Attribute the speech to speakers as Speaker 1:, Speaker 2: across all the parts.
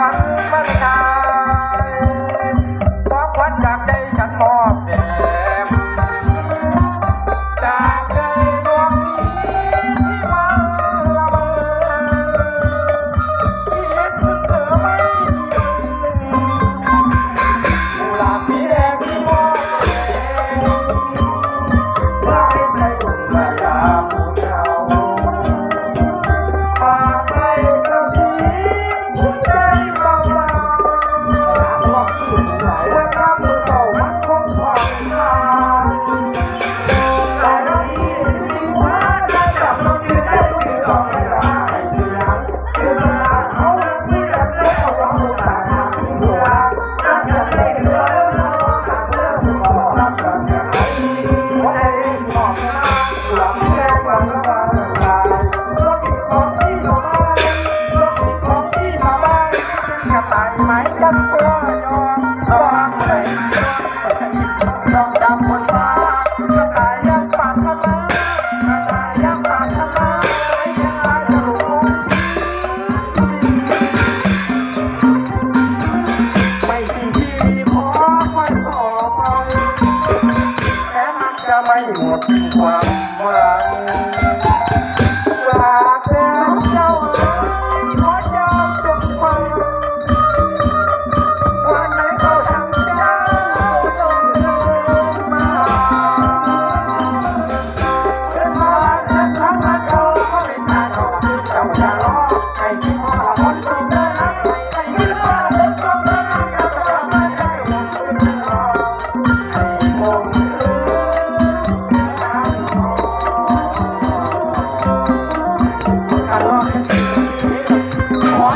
Speaker 1: วันวาเลนไทน์ของขวัญจากใจฉันมอบแด่ คื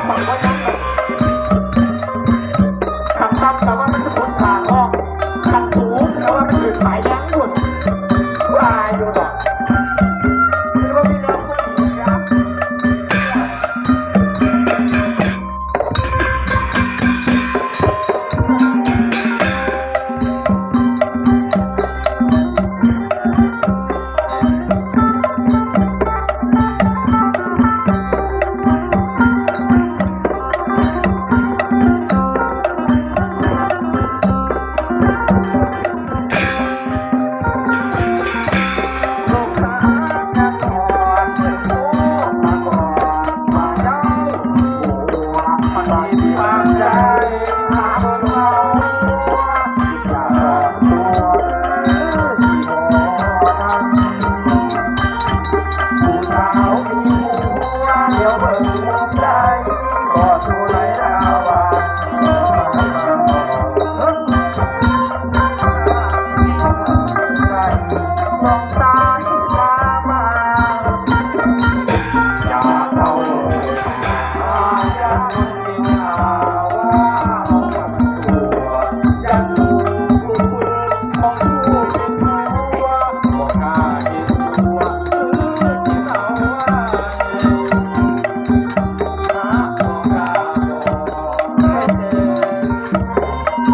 Speaker 1: ข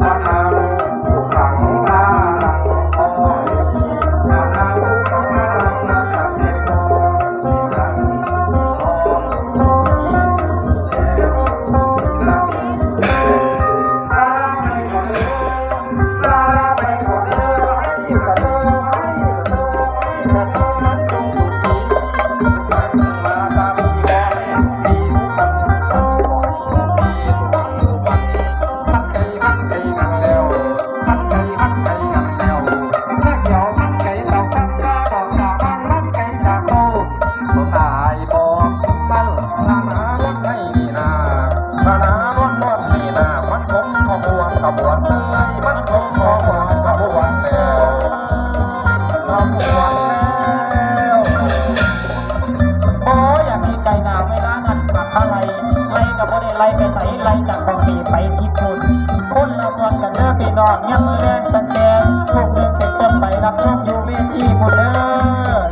Speaker 1: Thank you. จะบ่ได้ไล่ไปใส่ไล่จากบางปีไปที่พุนคนละส่วนกันเด้อพี่น้องยังมือเล่นตั้เแต่ทุกเรื่องเป็นต้นไปรับชมอยู่เว
Speaker 2: ทีหมดเด้อ